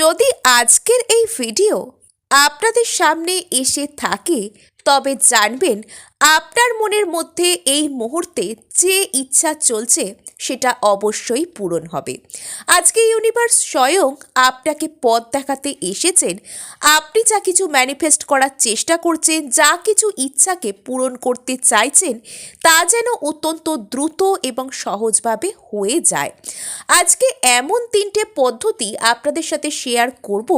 যদি আজকের এই ভিডিও আপনাদের সামনে এসে থাকে তবে জানবেন, আপনার মনের মধ্যে এই মুহূর্তে যে ইচ্ছা চলছে সেটা অবশ্যই পূরণ হবে। আজকে ইউনিভার্স স্বয়ং আপনাকে পথ দেখাতে এসেছেন। আপনি যা কিছু ম্যানিফেস্ট করার চেষ্টা করছেন, যা কিছু ইচ্ছাকে পূরণ করতে চাইছেন, তা যেন অত্যন্ত দ্রুত এবং সহজভাবে হয়ে যায়। আজকে এমন তিনটে পদ্ধতি আপনাদের সাথে শেয়ার করব,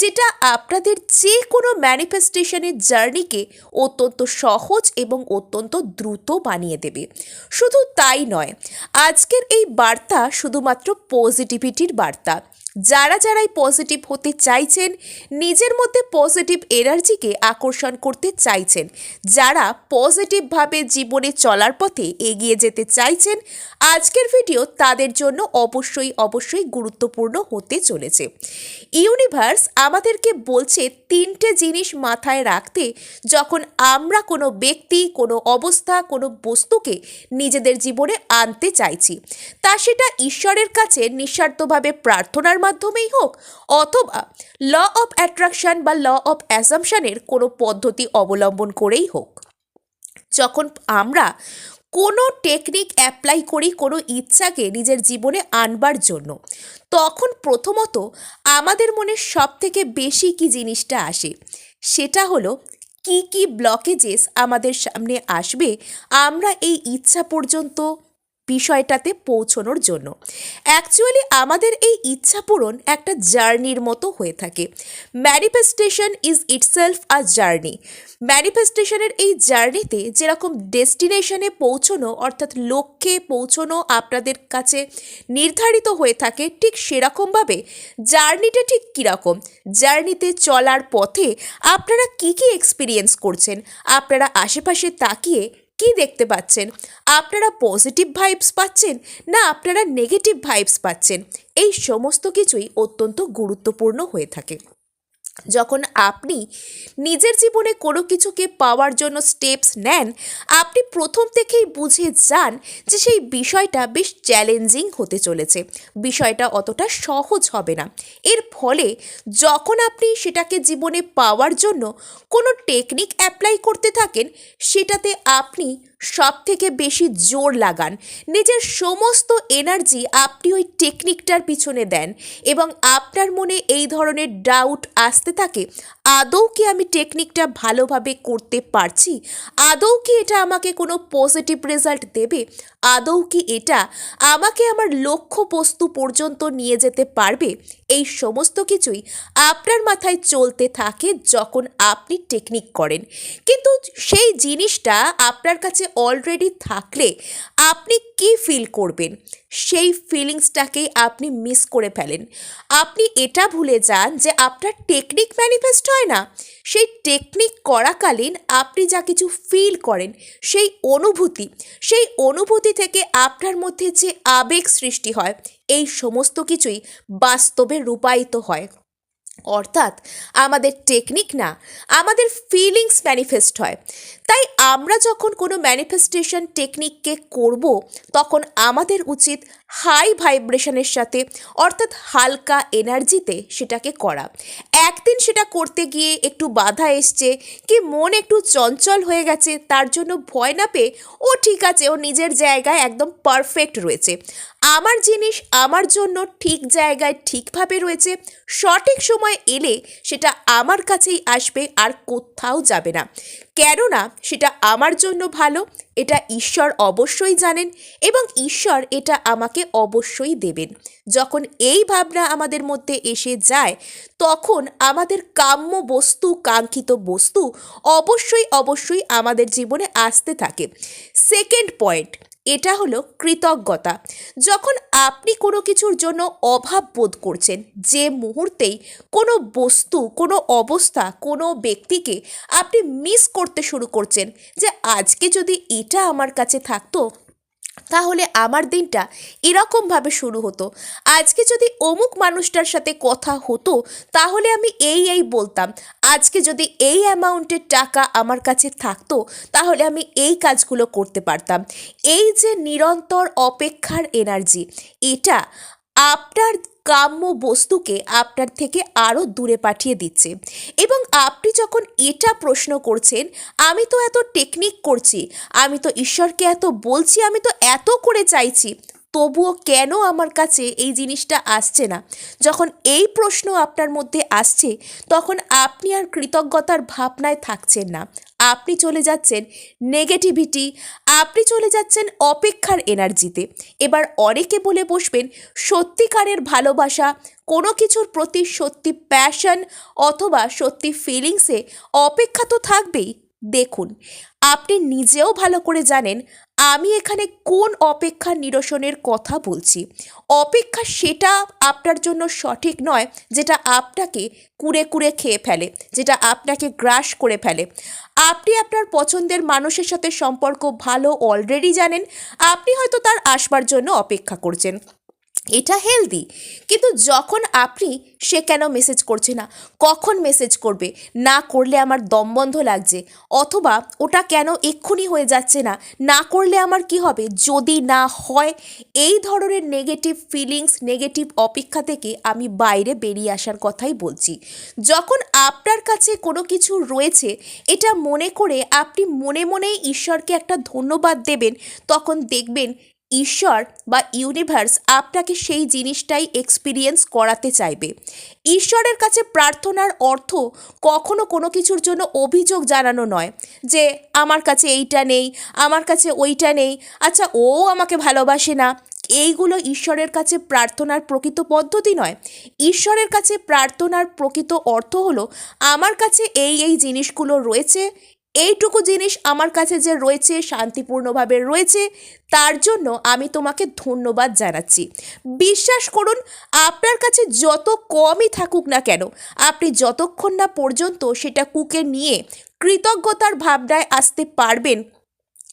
যেটা আপনাদের যে কোনো ম্যানিফেস্টেশনের জার্নিকে অত্যন্ত সহজ এবং অত্যন্ত দ্রুত বানিয়ে দেবে। শুধু তাই নয়, আজকের এই বার্তা শুধুমাত্র পজিটিভিটির বার্তা। যারা যারাই পজিটিভ হতে চাইছেন, নিজের মধ্যে পজিটিভ এনার্জিকে আকর্ষণ করতে চাইছেন। যারা পজিটিভভাবে জীবনে চলার পথে এগিয়ে যেতে চাইছেন, আজকের ভিডিও তাদের জন্য অবশ্যই অবশ্যই গুরুত্বপূর্ণ হতে চলেছে। ইউনিভার্স আমাদেরকে বলছে তিনটে জিনিস মাথায় রাখতে, যখন আমরা কোনো ব্যক্তি, কোনো অবস্থা, কোনো বস্তুকে নিজেদের জীবনে আনতে চাইছি। তা সেটা ঈশ্বরের কাছে নিঃস্বার্থভাবে প্রার্থনার মাধ্যমেই হোক, অথবা ল অফ অ্যাট্রাকশান বা ল অফ অ্যাসামশানের কোনো পদ্ধতি অবলম্বন করেই হোক। যখন আমরা কোনো টেকনিক অ্যাপ্লাই করি কোনো ইচ্ছাকে নিজের জীবনে আনবার জন্য, তখন প্রথমত আমাদের মনে সব থেকে বেশি কি জিনিসটা আসে? সেটা হলো কি কি ব্লকেজেস আমাদের সামনে আসবে আমরা এই ইচ্ছা পর্যন্ত বিষয়টাতে পৌঁছনোর জন্য। অ্যাকচুয়ালি আমাদের এই ইচ্ছা পূরণ একটা জার্নির মতো হয়ে থাকে। Manifestation is itself a journey ম্যানিফেস্টেশনের এই জার্নিতে যেরকম ডেস্টিনেশনে পৌঁছনো, অর্থাৎ লক্ষ্যে পৌঁছনো আপনাদের কাছে নির্ধারিত হয়ে থাকে, ঠিক সেরকমভাবে জার্নিটা ঠিক কীরকম? জার্নিতে চলার পথে আপনারা কি কি এক্সপিরিয়েন্স করছেন? আপনারা আশেপাশে তাকিয়ে কি দেখতে পাচ্ছেন? আপনারা পজিটিভ ভাইবস পাচ্ছেন না আপনারা নেগেটিভ ভাইবস পাচ্ছেন? এই সমস্ত কিছুই অত্যন্ত গুরুত্বপূর্ণ হয়ে থাকে। যখন আপনি নিজের জীবনে কোনো কিছুকে পাওয়ার জন্য স্টেপস নেন, আপনি প্রথম থেকেই বুঝে যান যে সেই বিষয়টা বেশ চ্যালেঞ্জিং হতে চলেছে। বিষয়টা অতটা সহজ হবে না। এর ফলে যখন আপনি সেটাকে জীবনে পাওয়ার জন্য কোনো টেকনিক অ্যাপ্লাই করতে থাকেন, সেটাতে আপনি সব থেকে বেশি জোর লাগান। নিজের সমস্ত এনার্জি আপনি ওই টেকনিকটার পিছনে দেন এবং আপনার মনে এই ধরনের ডাউট আসতে থাকে, আদৌ কি আমি টেকনিকটা ভালোভাবে করতে পারছি? আদৌ কি এটা আমাকে কোনো পজিটিভ রেজাল্ট দেবে? আদৌ কি এটা আমাকে আমার লক্ষ্য বস্তু পর্যন্ত নিয়ে যেতে পারবে? এই সমস্ত কিছুই আপনার মাথায় চলতে থাকে যখন আপনি টেকনিক করেন। কিন্তু সেই জিনিসটা আপনার কাছে অলরেডি থাকলে আপনি কি ফিল করবেন? সেই ফিলিংসটাকেই আপনি মিস করে ফেলেন। আপনি এটা ভুলে যান যে আপনার টেকনিক ম্যানিফেস্ট হয় না। সেই টেকনিক করাকালীন আপনি যা কিছু ফিল করেন, সেই অনুভূতি সেই অনুভূতি থেকে আপনার মধ্যে যে আবেগ সৃষ্টি হয়, এই সমস্ত কিছুই বাস্তবে রূপায়িত হয়। অর্থাৎ আমাদের টেকনিক না, আমাদের ফিলিংস ম্যানিফেস্ট হয়। তাই আমরা যখন কোনো ম্যানিফেস্টেশন টেকনিককে করব, তখন আমাদের উচিত হাই ভাইব্রেশনের সাথে, অর্থাৎ হালকা এনার্জিতে সেটাকে করা। একদিন সেটা করতে গিয়ে একটু বাধা এসছে কি মন একটু চঞ্চল হয়ে গেছে, তার জন্য ভয় না পেয়ে, ও ঠিক আছে, ও নিজের জায়গায় একদম পারফেক্ট রয়েছে। আমার জিনিস আমার জন্য ঠিক জায়গায় ঠিকভাবে রয়েছে, সঠিক সময় এলে সেটা আমার কাছেই আসবে, আর কোথাও যাবে না। কেননা সেটা আমার জন্য ভালো, এটা ঈশ্বর অবশ্যই জানেন এবং ঈশ্বর এটা আমাকে অবশ্যই দেবেন। যখন এই ভাবনা আমাদের মধ্যে এসে যায়, তখন আমাদের কাম্য বস্তু, কাঙ্ক্ষিত বস্তু অবশ্যই অবশ্যই আমাদের জীবনে আসতে থাকে। সেকেন্ড পয়েন্ট এটা হলো কৃতজ্ঞতা। যখন আপনি কোনো কিছুর জন্য অভাব বোধ করছেন, যে মুহূর্তেই কোনো বস্তু, কোনো অবস্থা, কোনো ব্যক্তিকে আপনি মিস করতে শুরু করছেন যে, আজকে যদি এটা আমার কাছে থাকতো তাহলে আমার দিনটা এরকমভাবে শুরু হতো। আজকে যদি অমুক মানুষটার সাথে কথা হতো, তাহলে আমি এই এই বলতাম, আজকে যদি এই অ্যামাউন্টের টাকা আমার কাছে থাকতো, তাহলে আমি এই কাজগুলো করতে পারতাম। এই যে নিরন্তর অপেক্ষার এনার্জি, এটা আপনার কাম্য বস্তুকে আপনার থেকে আরও দূরে পাঠিয়ে দিচ্ছে। এবং আপনি যখন এটা প্রশ্ন করছেন, আমি তো এত টেকনিক করছি, আমি তো ঈশ্বরকে এত বলছি, আমি তো এত করে চাইছি তবুও কেন আমার কাছে এই জিনিসটা আসছে না? যখন এই প্রশ্ন আপনার মধ্যে আসছে, তখন আপনি আর কৃতজ্ঞতার ভাবনায় থাকছেন না। আপনি চলে যাচ্ছেন নেগেটিভিটি আপনি চলে যাচ্ছেন অপেক্ষার এনার্জিতে। এবার অনেকে বলে বসবেন, সত্যিকারের ভালোবাসা কোনো কিছুর প্রতি সত্যি প্যাশন অথবা সত্যি ফিলিংসে অপেক্ষা তো থাকবেই। দেখুন, আপনি নিজেও ভালো করে জানেন আমি এখানে কোন অপেক্ষা নিরসনের কথা বলছি। অপেক্ষা সেটা আপনার জন্য সঠিক নয়, যেটা আপনাকে কুড়ে কুড়ে খেয়ে ফেলে, যেটা আপনাকে গ্রাস করে ফেলে। আপনি আপনার পছন্দের মানুষের সাথে সম্পর্ক ভালো অলরেডি জানেন, আপনি হয়তো তার আসবার জন্য অপেক্ষা করছেন। এটা হেলদি কিন্তু যখন আপনি, সে কেন মেসেজ করছে না? কখন মেসেজ করবে? না করলে আমার দম বন্ধ লাগছে। অথবা ওটা কেন এক্ষুনি হয়ে যাচ্ছে না? না করলে আমার কি হবে? যদি না হয়, এই ধরনের নেগেটিভ ফিলিংস নেগেটিভ অপেক্ষা থেকে আমি বাইরে বেরিয়ে আসার কথাই বলছি। যখন আপনার কাছে কোনো কিছু রয়েছে, এটা মনে করে আপনি মনে মনেই ঈশ্বরকে একটা ধন্যবাদ দেবেন, তখন দেখবেন ঈশ্বর বা ইউনিভার্স আপনাকে সেই জিনিসটাই এক্সপিরিয়েন্স করাতে চাইবে। ঈশ্বরের কাছে প্রার্থনার অর্থ কখনো কোনো কিছুর জন্য অভিযোগ জানানো নয় যে, আমার কাছে এইটা নেই, আমার কাছে ওইটা নেই আচ্ছা ও আমাকে ভালোবাসে না। এইগুলো ঈশ্বরের কাছে প্রার্থনার প্রকৃত পদ্ধতি নয়। ঈশ্বরের কাছে প্রার্থনার প্রকৃত অর্থ হলো, আমার কাছে এই এই জিনিসগুলো রয়েছে এইটুকু জিনিস আমার কাছে যে রয়েছে, শান্তিপূর্ণভাবে রয়েছে, তার জন্য আমি তোমাকে ধন্যবাদ জানাচ্ছি। বিশ্বাস করুন, আপনার কাছে যত কমই থাকুক না কেন, আপনি যতক্ষণ না পর্যন্ত সেটা কুকে নিয়ে কৃতজ্ঞতার ভাবনায় আসতে পারবেন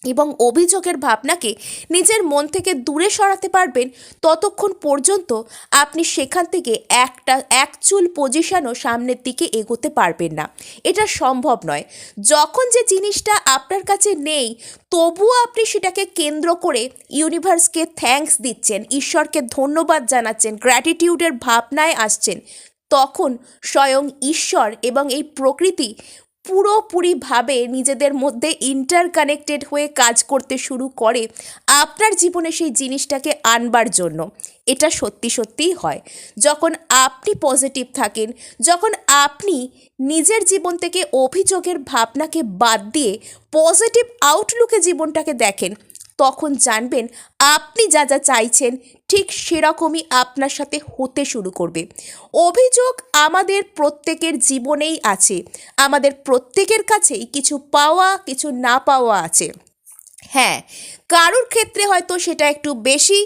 এবং অভিযোগের ভাবনাকে নিজের মন থেকে দূরে সরাতে পারবেন ততক্ষণ পর্যন্ত আপনি সেখান থেকে একটা, এক চুল পজিশনও সামনের দিকে এগোতে পারবেন না। এটা সম্ভব নয়। যখন যে জিনিসটা আপনার কাছে নেই, তবুও আপনি সেটাকে কেন্দ্র করে ইউনিভার্সকে থ্যাঙ্কস দিচ্ছেন, ঈশ্বরকে ধন্যবাদ জানাচ্ছেন গ্র্যাটিটিউডের ভাবনায় আসছেন, তখন স্বয়ং ঈশ্বর এবং এই প্রকৃতি পুরোপুরিভাবে নিজেদের মধ্যে ইন্টারকানেক্টেড হয়ে কাজ করতে শুরু করে আপনার জীবনে সেই জিনিসটাকে আনবার জন্য। এটা সত্যি সত্যিই হয়। যখন আপনি পজিটিভ থাকেন, যখন আপনি নিজের জীবন থেকে অভিযোগের ভাবনাকে বাদ দিয়ে পজিটিভ আউটলুকে জীবনটাকে দেখেন তখন জানবেন আপনি যা যা চাইছেন ঠিক সেরকমই আপনার সাথে হতে শুরু করবে। অভিযোগ আমাদের প্রত্যেকের জীবনেই আছে। আমাদের প্রত্যেকের কাছেই কিছু পাওয়া, কিছু না পাওয়া আছে। হ্যাঁ কারুর ক্ষেত্রে হয়তো সেটা একটু বেশি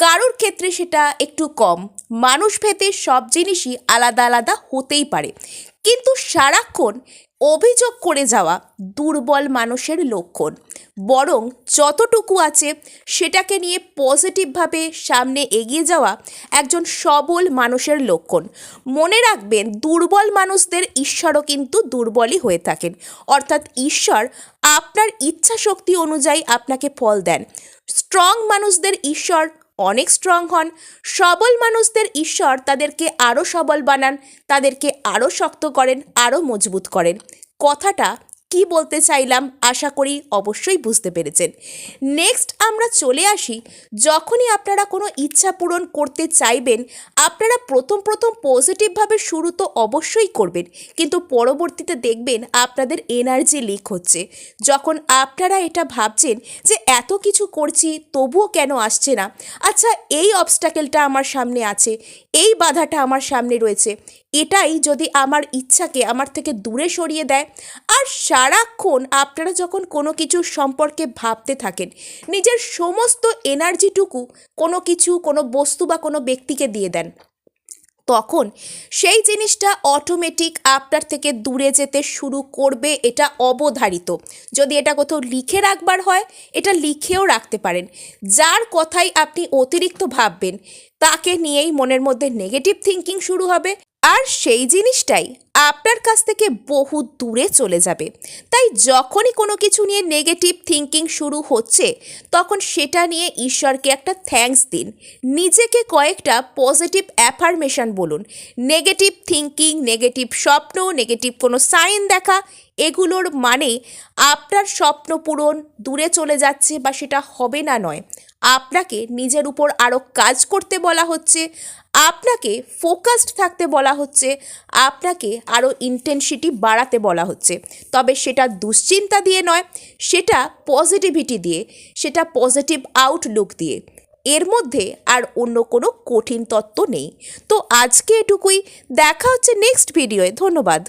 কারোর ক্ষেত্রে সেটা একটু কম। মানুষ ভেদে সব জিনিসই আলাদা আলাদা হতেই পারে। কিন্তু সারাক্ষণ অভিযোগ করে যাওয়া দুর্বল মানুষের লক্ষণ। বরং যতটুকু আছে সেটাকে নিয়ে পজিটিভভাবে সামনে এগিয়ে যাওয়া একজন সবল মানুষের লক্ষণ। মনে রাখবেন, দুর্বল মানুষদের ঈশ্বরও কিন্তু দুর্বলই হয়ে থাকেন। অর্থাৎ ঈশ্বর আপনার ইচ্ছা শক্তি অনুযায়ী আপনাকে ফল দেন। স্ট্রং মানুষদের ঈশ্বর অনেক স্ট্রং হন। সবল মানুষদের ঈশ্বর তাদেরকে আরও সবল বানান, তাদেরকে আরও শক্ত করেন আরও মজবুত করেন। কথাটা কি বলতে চাইলাম আশা করি অবশ্যই বুঝতে পেরেছেন। নেক্সট আমরা চলে আসি। যখনই আপনারা কোনো ইচ্ছা পূরণ করতে চাইবেন, আপনারা প্রথম প্রথম পজিটিভভাবে শুরু তো অবশ্যই করবেন, কিন্তু পরবর্তীতে দেখবেন আপনাদের এনার্জি লিক হচ্ছে। যখন আপনারা এটা ভাবছেন যে এত কিছু করছি, তবুও কেন আসছে না? আচ্ছা এই অবস্টাকেলটা আমার সামনে আছে, এই বাধাটা আমার সামনে রয়েছে, এটাই যদি আমার ইচ্ছাকে আমার থেকে দূরে সরিয়ে দেয়, আর সারাক্ষণ আপনারা যখন কোনো কিছু সম্পর্কে ভাবতে থাকেন, নিজের সমস্ত এনার্জিটুকু কোনো কিছু, কোনো বস্তু বা কোনো ব্যক্তিকে দিয়ে দেন, তখন সেই জিনিসটা অটোমেটিক আপনার থেকে দূরে যেতে শুরু করবে, এটা অবধারিত। যদি এটা কোথাও লিখে রাখবার হয়, এটা লিখেও রাখতে পারেন। যার কথাই আপনি অতিরিক্ত ভাববেন, তাকে নিয়েই মনের মধ্যে নেগেটিভ থিঙ্কিং শুরু হবে। আর সেই জিনিসটাই আপনার কাছ থেকে বহু দূরে চলে যাবে। তাই যখনই কোনো কিছু নিয়ে নেগেটিভ থিঙ্কিং শুরু হচ্ছে, তখন সেটা নিয়ে ঈশ্বরকে একটা থ্যাঙ্কস দিন। নিজেকে কয়েকটা পজিটিভ অ্যাফার্মেশন বলুন। নেগেটিভ থিঙ্কিং নেগেটিভ স্বপ্ন নেগেটিভ কোনো সাইন দেখা, এগুলোর মানে আপনার স্বপ্ন পূরণ দূরে চলে যাচ্ছে বা সেটা হবে না নয়। আপনাকে নিজের উপর আরও কাজ করতে বলা হচ্ছে আপনাকে ফোকাসড থাকতে বলা হচ্ছে, আপনাকে আরও ইন্টেনসিটি বাড়াতে বলা হচ্ছে। তবে সেটা দুশ্চিন্তা দিয়ে নয়, সেটা পজিটিভিটি দিয়ে, সেটা পজিটিভ আউটলুক দিয়ে। এর মধ্যে আর অন্য কোনো কঠিন তত্ত্ব নেই। তো আজকে এটুকুই, দেখা হচ্ছে নেক্সট ভিডিওয়ে ধন্যবাদ।